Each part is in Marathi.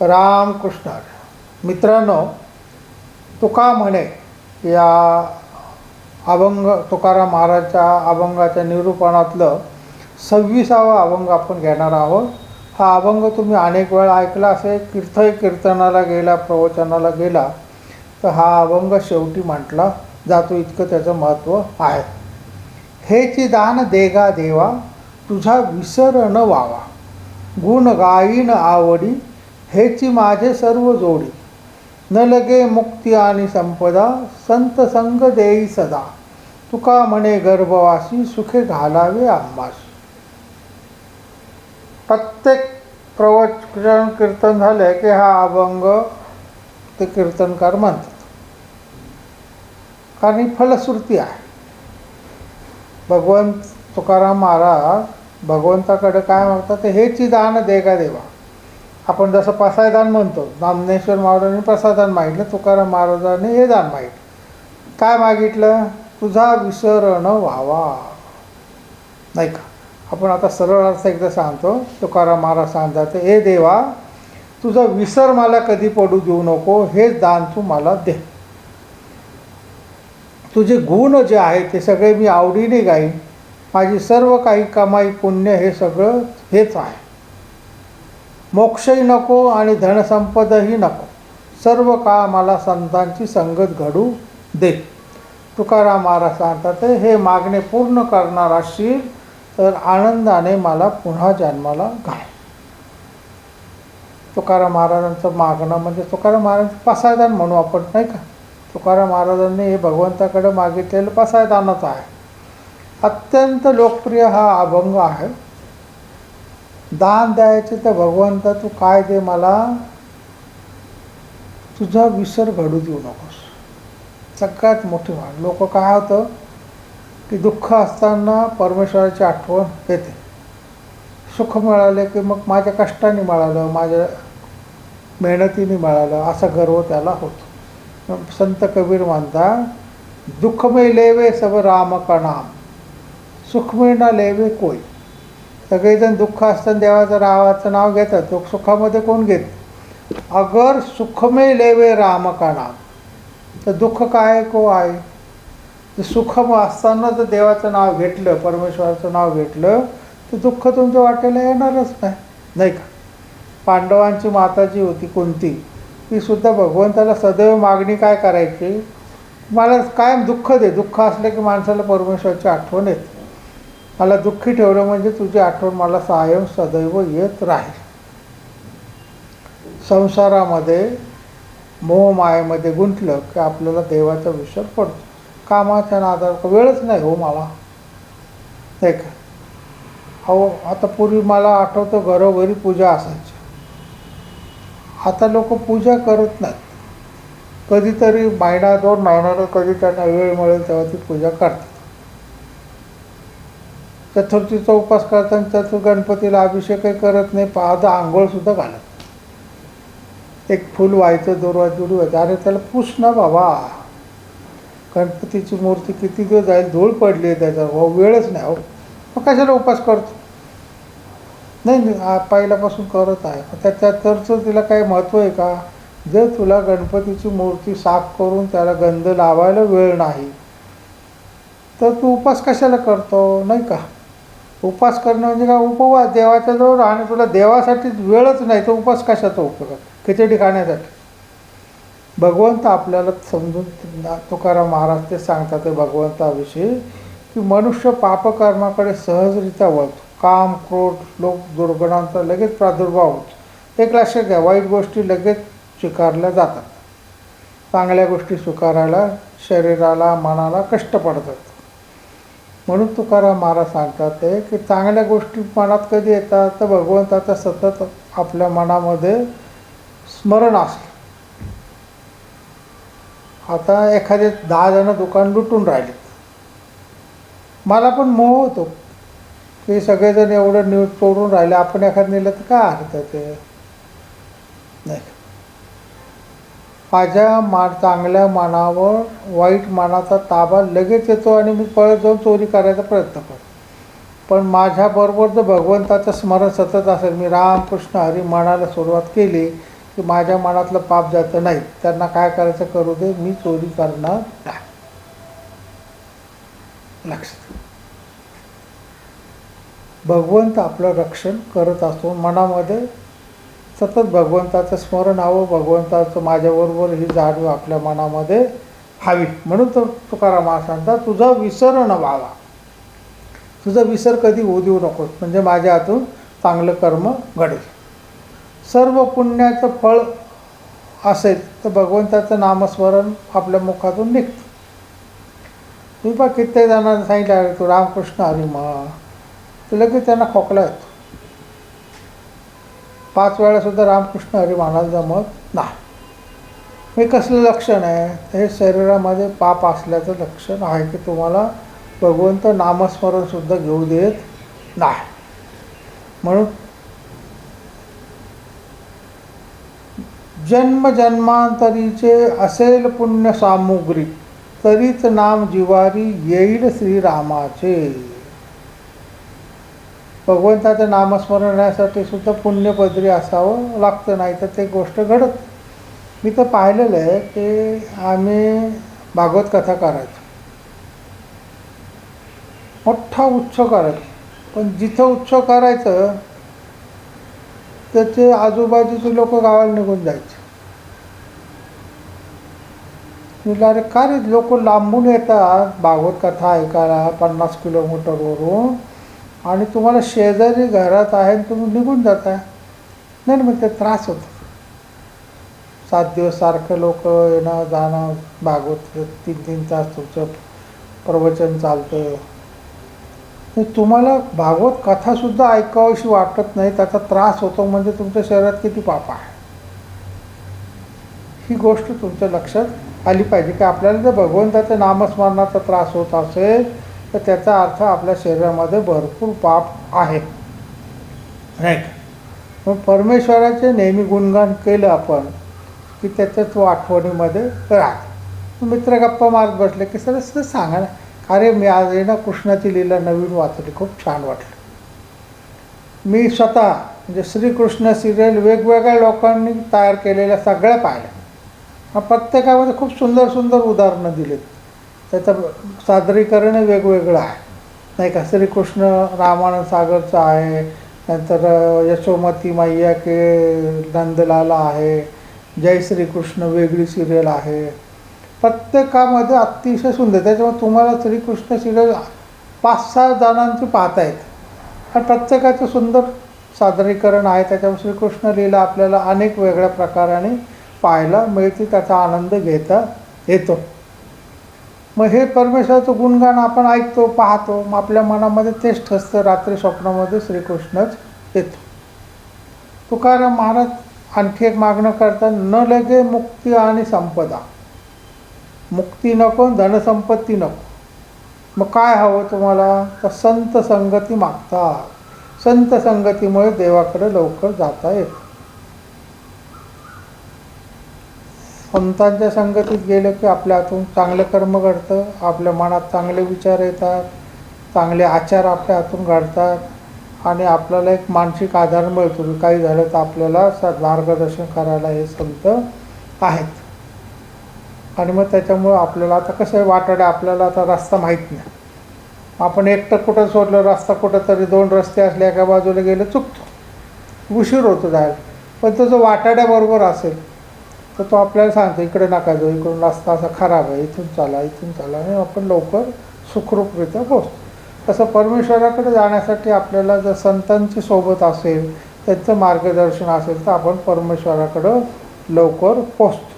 रामकृष्ण मित्रांनो तुका म्हणे या अभंग तुकाराम महाराजच्या अभंगाच्या निरूपणातलं सव्वीसावा अभंग आपण घेणार आहोत. हा अभंग तुम्ही अनेक वेळा ऐकला असेल तीर्थ कीर्तनाला गेला प्रवचनाला गेला तर हा अभंग शेवटी म्हटला जातो इतकं त्याचं महत्त्व आहे. हेची दान देगा देवा तुझा विसर न व्हावा गुण गायीन आवडी हेची माझे सर्व जोडी. न लगे मुक्ती आणि संपदा संत संग देई सदा. तुका म्हणे गर्भवासी सुखे घालावे आंबाशी प्रत्येक प्रवचन कीर्तन झाले की हा अभंग ते कीर्तनकार म्हणतात. कारण ही फलश्रुती आहे. भगवंत तुकाराम महाराज भगवंताकडे काय मागतात? ते हेची दान दे का देवा? आपण जसं पसायदान म्हणतो नामनेश्वर महाराजांनी प्रसादान मागितलं तुकाराम महाराजांनी हे दान मागितलं. काय मागितलं? तुझा विसर न व्हावा. नाही का? आपण आता सरळ अर्थ एकदा सांगतो तुकाराम महाराज सांगतात हे देवा तुझा विसर मला कधी पडू देऊ नको हेच दान तू मला दे. तुझे गुण जे आहे ते सगळे मी आवडीने गाईन. माझी सर्व काही कमाई पुण्य हे सगळं हेच आहे. मोक्षही नको आणि धनसंपदही नको. सर्व काळ मला संतांची संगत घडू दे. तुकाराम महाराज सांगतात हे मागणे पूर्ण करणार असशील तर आनंदाने मला पुन्हा जन्माला घाल. तुकाराम महाराजांचं मागणं म्हणजे तुकाराम महाराजांचं पसायदान म्हणू आपण नाही का? तुकाराम महाराजांनी हे भगवंताकडे मागितलेलं पसायदानच आहे. अत्यंत लोकप्रिय हा अभंग आहे. दान द्यायचे तर भगवंता तू काय दे मला? तुझा विसर घडू देऊ नकोस. सगळ्यात मोठी म्हण लोक काय होतं? की दुःख असताना परमेश्वराची आठवण येते. सुख मिळाले की मग माझ्या कष्टाने मिळालं माझ्या मेहनतीने मिळालं असा गर्व त्याला होतो. मग संत कबीर म्हणतात दुःख में लेवे सब राम का नाम. सुख में ना लेवे कोई. सगळेजण दुःख असताना देवाचं रावाचं नाव घेतात. दुःख सुखामध्ये कोण घेत? अगर सुखमे लेवे राम का नाम तर दुःख काय को आहे? तर सुखम असताना जर देवाचं नाव घेतलं परमेश्वराचं नाव घेतलं तर दुःख तुमच्या वाटेला येणारच नाही नाही का? पांडवांची माता जी होती कोणती? ती सुद्धा भगवंताला सदैव मागणी काय करायची? मला कायम दुःख दे. दुःख असलं की माणसाला परमेश्वराची आठवण येते. मला दुःखी ठेवलं म्हणजे तुझी आठवण मला कायम सदैव येत राहील. संसारामध्ये मोहमायेमध्ये गुंतलं की आपल्याला देवाचा विसर पडतो. कामाच्या नादात वेळच नाही हो मला नाही का? अहो आता पूर्वी मला आठवतं घरोघरी पूजा असायची. आता लोक पूजा करत नाहीत. कधीतरी महिना दोन महिन्यानं कधी त्यांना वेळ मिळेल तेव्हा ती पूजा करतात. चतुर्थीचा उपास करताना चतुर्थ गणपतीला अभिषेकही करत नाही पाहता आंघोळसुद्धा घालत एक फूल व्हायचं दोरवाज जुडी व्हायचं. अरे त्याला पुस ना बाबा. गणपतीची मूर्ती किती दिवस जाईल? धूळ पडली आहे त्याचा हो वेळच नाही हो. मग कशाला उपास करतो? नाही नाही पहिल्यापासून करत आहे. त्याच्या तरचं तिला काही महत्त्व आहे का? जर तुला गणपतीची मूर्ती साफ करून त्याला गंध लावायला वेळ नाही तर तू उपास कशाला करतो? नाही का? उपास करणं म्हणजे काय? उपवास देवाच्या जवळ राहणं तुला देवासाठी वेळच नाही तर उपास कशाचा उपयोग? आहे? खिचडी खाण्यासाठी. भगवंत आपल्याला समजून तुकाराम महाराज ते सांगतात ते भगवंताविषयी की मनुष्य पापकर्माकडे सहजरित्या वळतो. काम क्रोध लोक दुर्गुणांचा लगेच प्रादुर्भाव होतो. एक लक्षात घ्या वाईट गोष्टी लगेच स्वीकारल्या जातात. चांगल्या गोष्टी स्वीकारायला शरीराला मनाला कष्ट पडतात. म्हणून तुकाराम महाराज सांगतात ते की चांगल्या गोष्टी मनात कधी येतात तर भगवंताचं सतत आपल्या मनामध्ये स्मरण असलं आता एखादे दहा जण दुकान लुटून राहिले. मला पण मोह होतो की सगळेजण एवढं न्यूज तोडून राहिले आपण एखादं नेलं तर काय हरतं ते नाही. माझ्या मा चांगल्या मनावर वाईट मनाचा ताबा लगेच येतो आणि मी पळत जाऊन चोरी करायचा प्रयत्न करतो. पण माझ्याबरोबर जर भगवंताचं स्मरण सतत असेल मी रामकृष्ण हरी म्हणायला सुरुवात केली की माझ्या मनातलं पाप जातं नाही त्यांना काय करायचं करू दे मी चोरी करणार नाही. लक्षात भगवंत आपलं रक्षण करत असतो मनामध्ये सतत भगवंताचं स्मरण हवं भगवंताचं माझ्याबरोबर ही जाणीव आपल्या मनामध्ये हवी म्हणून तो तुकाराम महाराज तुझा विसर न व्हावा. तुझा विसर कधी होऊ देऊ नकोस म्हणजे माझ्या हातून चांगलं कर्म घडेल. सर्व पुण्याचं फळ असेल तर भगवंताचं नामस्मरण आपल्या मुखातून निघतं. मी पण कित्येक जणांना सांगितलं "अरे तू रामकृष्ण हरी मग तर लगेच त्यांना खोकला येतो. पाच वेळासुद्धा रामकृष्ण हरी म्हणायला जमत नाही. हे कसलं लक्षण आहे? तर हे शरीरामध्ये पाप असल्याचं लक्षण आहे की तुम्हाला भगवंत नामस्मरणसुद्धा घेऊ देत नाही. म्हणून जन्मजन्मांतरीचे असेल पुण्य सामुग्री तरीच नाम जिवारी येईल श्रीरामाचे. भगवंताचं नामस्मरणासाठी सुद्धा पुण्यपदरी असावं लागतं नाही तर ते गोष्ट घडत. मी तर पाहिलेलं आहे की आम्ही भागवत कथा करायचो. मोठा उत्सव करायचो. पण जिथं उत्सव करायचं त्याचे आजूबाजूचे लोक गावाला निघून जायचे. म्हटलं अरे का रे? लोक लांबून येतात. भागवत कथा ऐकायला पन्नास किलोमीटरवरून आणि तुम्हाला शेजारी घरात आहे आणि तुम्ही निघून जाताय नाही मग ते त्रास होतो. सात दिवस सारखं लोक येणं जाणं भागवत तीन तीन तास तुमचं प्रवचन चालतं. तर तुम्हाला भागवत कथासुद्धा ऐकावीशी वाटत नाही त्याचा त्रास होतो म्हणजे तुमच्या शरीरात किती पाप आहे. ही गोष्ट तुमच्या लक्षात आली पाहिजे की आपल्याला जर भगवंताच्या नामस्मरणाचा त्रास होत असेल तर त्याचा अर्थ आपल्या शरीरामध्ये भरपूर पाप आहे नाही का मग परमेश्वराचे नेहमी गुणगान केलं आपण की त्याच्या तो आठवणीमध्ये राहत. मित्र गप्पा मारत बसले की सर सर सांगा ना. अरे मी आज आहे ना कृष्णाची लीला नवीन वाचली. खूप छान वाटलं. मी स्वतः म्हणजे श्रीकृष्ण सिरियल वेगवेगळ्या लोकांनी तयार केलेल्या सगळ्या पाहिल्या. प्रत्येकामध्ये खूप सुंदर सुंदर उदाहरणं दिलीत. त्याचं सादरीकरण वेगवेगळं आहे. नाही का? श्रीकृष्ण रामानंद सागरचं आहे. नंतर यशोमती मैया के नंदलाला आहे. जय श्रीकृष्ण वेगळी सिरियल आहे. प्रत्येकामध्ये अतिशय सुंदर. त्याच्यामुळे तुम्हाला श्रीकृष्ण सिरियल पाच सहा जणांची पाहता येत. आणि प्रत्येकाचं सुंदर सादरीकरण आहे. त्याच्यामुळे श्रीकृष्ण लीला आपल्याला अनेक वेगळ्या प्रकाराने पाहायला मिळते. त्याचा आनंद घेता येतो. मग हे परमेश्वराचं गुणगान आपण ऐकतो पाहतो मग आपल्या मनामध्ये तेच ठसतं रात्री स्वप्नामध्ये श्रीकृष्णच येतो. तुकाराम महाराज आणखी एक मागणं करतात न लगे मुक्ती आणि संपदा. मुक्ती नको धनसंपत्ती नको. मग काय हवं तुम्हाला? तर संत संगती मागतात. संत संगतीमुळे देवाकडे लवकर जाता येतं. संतांच्या संगतीत गेलं की आपल्या हातून चांगलं कर्म घडतं आपल्या मनात चांगले विचार येतात चांगले आचार आपल्या हातून घडतात आणि आपल्याला एक मानसिक आधार मिळतो की काही झालं तर आपल्याला स मार्गदर्शन करायला हे संत आहेत. आणि मग त्याच्यामुळं आपल्याला आता कसं आहे वाटाडे आपल्याला आता रस्ता माहीत नाही. आपण एकटं कुठं सोडलं रस्ता कुठं तरी दोन रस्ते असले एका बाजूला गेलं चुकतो. उशीर होतो जायला. पण तो जो वाटाड्याबरोबर असेल तर तो आपल्याला सांगतो इकडे नका जाऊ इकडून रस्ता असा खराब आहे इथून चाला इथून चाला. आणि आपण लवकर सुखरूपरित्या पोचतो तसं परमेश्वराकडे जाण्यासाठी आपल्याला जर संतांची सोबत असेल त्यांचं मार्गदर्शन असेल तर आपण परमेश्वराकडं लवकर पोचतो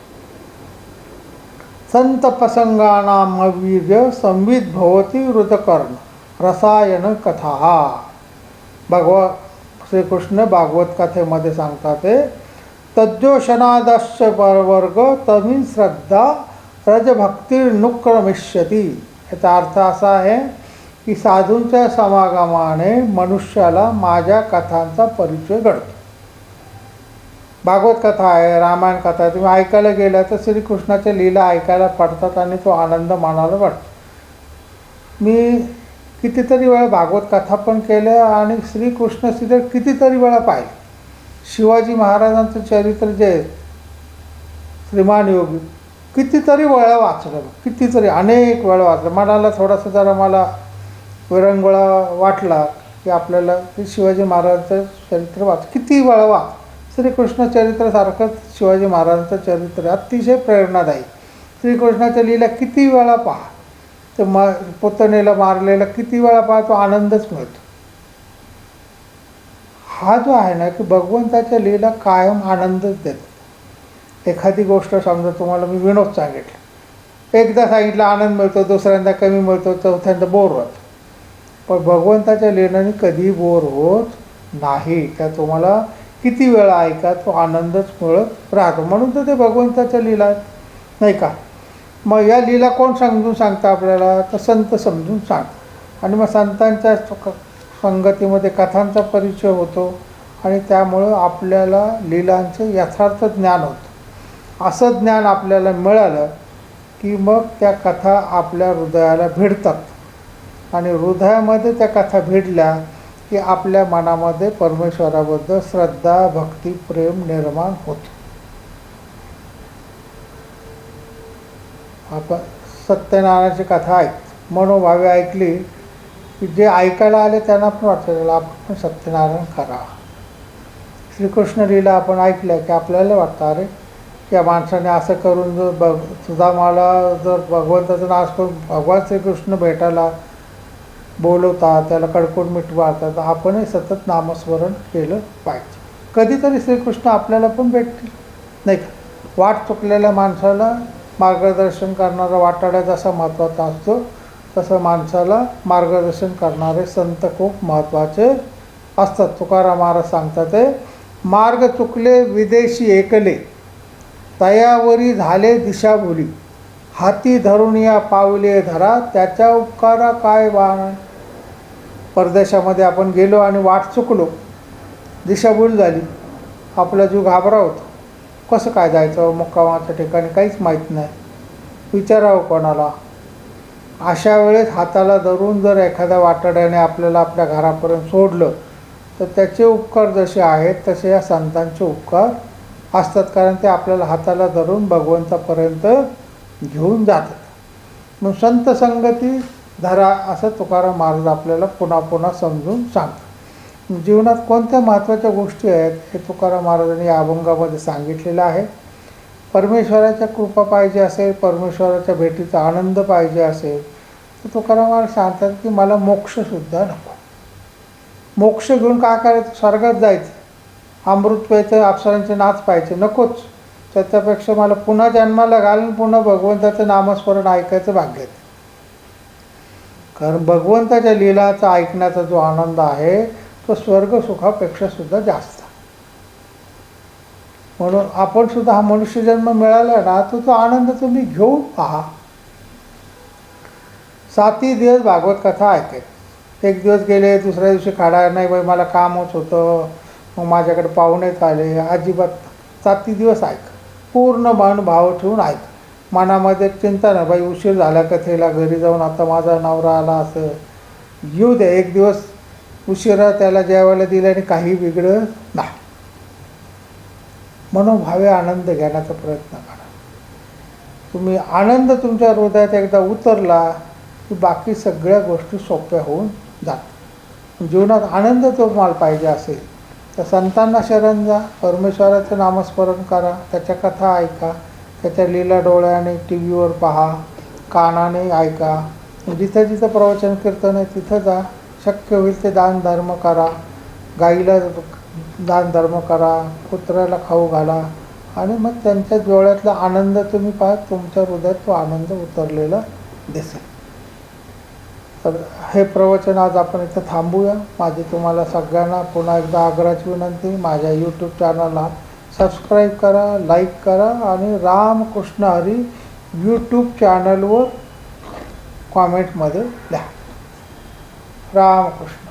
संत प्रसंगानाम संविध संवित भवती हृदकर्ण रसायन कथा. भगवा श्रीकृष्ण भागवत कथेमध्ये सांगतात ते तद्योषणादश्च वर्ग तमीन श्रद्धा रजभक्तीर्नुक्रमिष्यती याचा अर्थ असा आहे की साधूंच्या समागमाने मनुष्याला माझ्या कथांचा परिचय घडतो. भागवत कथा आहे रामायण कथा आहे तुम्ही ऐकायला गेलं तर श्रीकृष्णाच्या लीला ऐकायला पडतात आणि तो आनंद मानायला वाटतो. मी कितीतरी वेळा भागवत कथा पण केल्या आणि श्रीकृष्ण सिद्ध कितीतरी वेळा पाहिलं शिवाजी महाराजांचं चरित्र जे आहे श्रीमान योगी कितीतरी वेळा वाचलं. कितीतरी अनेक वेळा वाचलं. मनाला थोडासा जरा मला विरंगुळा वाटला की आपल्याला ते शिवाजी महाराजांचं चरित्र वाच किती वेळा वाच. श्रीकृष्ण चरित्रासारखंच शिवाजी महाराजांचं चरित्र अतिशय प्रेरणादायी. श्रीकृष्णाच्या लीला किती वेळा पहा. ते म पुतणेला मारलेला किती वेळा पहा तो आनंदच मिळतो. हा जो आहे ना की भगवंताच्या लीला कायम आनंदच देतो. एखादी गोष्ट समजा तुम्हाला मी विनोद सांगितलं. एकदा सांगितलं आनंद मिळतो दुसऱ्यांदा कमी मिळतो चौथ्यांदा बोर होतो. पण भगवंताच्या लीलाने कधी बोर होत नाही. त्या तुम्हाला किती वेळा ऐका तो आनंदच मिळत राहतो. म्हणून तर ते भगवंताच्या लीला आहेत. नाही का? मग या लीला कोण समजून सांगतं आपल्याला? तर संत समजून सांग आणि मग संतांच्या संगतीमध्ये कथांचा परिचय होतो आणि त्यामुळं आपल्याला लिलांचं यथार्थ ज्ञान होतं. असं ज्ञान आपल्याला मिळालं की मग त्या कथा आपल्या हृदयाला भिडतात. आणि हृदयामध्ये त्या कथा भिडल्या की आपल्या मनामध्ये परमेश्वराबद्दल श्रद्धा भक्ती प्रेम निर्माण होतो. आपण सत्यनारायणाची कथा ऐक मनोभावे ऐकली की जे ऐकायला आले त्यांना पण वाटतं त्याला आपण पण सत्यनारायण करा. श्रीकृष्ण लीला आपण ऐकलं की आपल्याला वाटतं अरे या माणसाने असं करून जर बघ सुद्धा मला जर भगवंताचं नाश करून भगवान श्रीकृष्ण भेटायला बोलवतात त्याला कडकोड मीठ मारतात तर आपणही सतत नामस्मरण केलं पाहिजे. कधीतरी श्रीकृष्ण आपल्याला पण भेटतील नाही का? वाट चुकलेल्या माणसाला मार्गदर्शन करणारा वाटाड्या जसा महत्त्वाचा असतो तसं माणसाला मार्गदर्शन करणारे संत खूप महत्त्वाचे असतात. तुकाराम महाराज सांगतात ते मार्ग चुकले विदेशी एकले. तयावरी झाले दिशाभुली. हाती धरून या पावले धरा. त्याच्या उपकारा काय वाण? परदेशामध्ये आपण गेलो आणि वाट चुकलो. दिशाभूल झाली. आपला जीव घाबरा होतो. कसं काय जायचं? मुक्कामाच्या ठिकाणी काहीच माहीत नाही. विचारावं कोणाला? अशा वेळेस हाताला धरून जर एखाद्या वाटाड्याने आपल्याला आपल्या घरापर्यंत सोडलं तर त्याचे उपकार जसे आहेत तसे या संतांचे उपकार असतात. कारण ते आपल्याला हाताला धरून भगवंतापर्यंत घेऊन जातात. मग संत संगती धरा असं तुकाराम महाराज आपल्याला पुन्हा पुन्हा समजून सांगतात. जीवनात कोणत्या महत्त्वाच्या गोष्टी आहेत हे तुकाराम महाराजांनी या अभंगामध्ये सांगितलेलं आहे. परमेश्वराच्या कृपा पाहिजे असेल परमेश्वराच्या भेटीचा आनंद पाहिजे असेल तुकाराम महाराज सांगतात की मला मोक्षसुद्धा नको. मोक्ष घेऊन काय करायचं? स्वर्गात जायचं. अमृत प्यायचं अप्सरांचे नाच पाहायचे. नकोच. त्याच्यापेक्षा मला पुन्हा जन्माला घालून पुन्हा भगवंताचं नामस्मरण ऐकायचं भाग्य कारण भगवंताच्या लीलाचा ऐकण्याचा जो आनंद आहे तो स्वर्ग सुखापेक्षा सुद्धा जास्त. म्हणून आपण सुद्धा हा मनुष्यजन्म मिळाला ना तो तो आनंद तुम्ही घेऊन पहा. सातही दिवस भागवत कथा ऐकेल एक दिवस गेले दुसऱ्या दिवशी काढा नाही बाई मला कामच होतं. मग माझ्याकडे पाहुणेच आले. अजिबात सातही दिवस ऐक. पूर्ण मन भाव ठेवून ऐक. मनामध्ये चिंता ना बाई उशीर झाला कथेला घरी जाऊन आता माझा नवरा आला असं. येऊ दे एक दिवस उशिरा त्याला जेवायला दिल्याने काही बिघडं नाही. मनोभावे आनंद घेण्याचा प्रयत्न करा. तुम्ही आनंद तुमच्या हृदयात एकदा उतरला की बाकी सगळ्या गोष्टी सोप्या होऊन जातात. जीवनात आनंद तुम्हाला पाहिजे असेल तर संतांना शरण जा परमेश्वराचं नामस्मरण करा त्याच्या कथा ऐका त्याच्या लीला डोळ्याने टी व्हीवर पहा कानाने ऐका. जिथं जिथं प्रवचन कीर्तन आहे तिथं जा. शक्य होईल ते दान धर्म करा. गाईला दान धर्म करा कुत्र्याला खाऊ घाला. आणि मग त्यांच्या डोळ्यातला आनंद तुम्ही पाहा तुमच्या हृदयात तो आनंद उतरलेला दिसेल. तर हे प्रवचन आज आपण इथं थांबूया. माझी तुम्हाला सगळ्यांना पुन्हा एकदा आग्रहाची विनंती माझ्या यूट्यूब चॅनलला सबस्क्राईब करा लाईक करा आणि रामकृष्ण हरी यूट्यूब चॅनलवर कॉमेंटमध्ये लिहा. रामकृष्ण.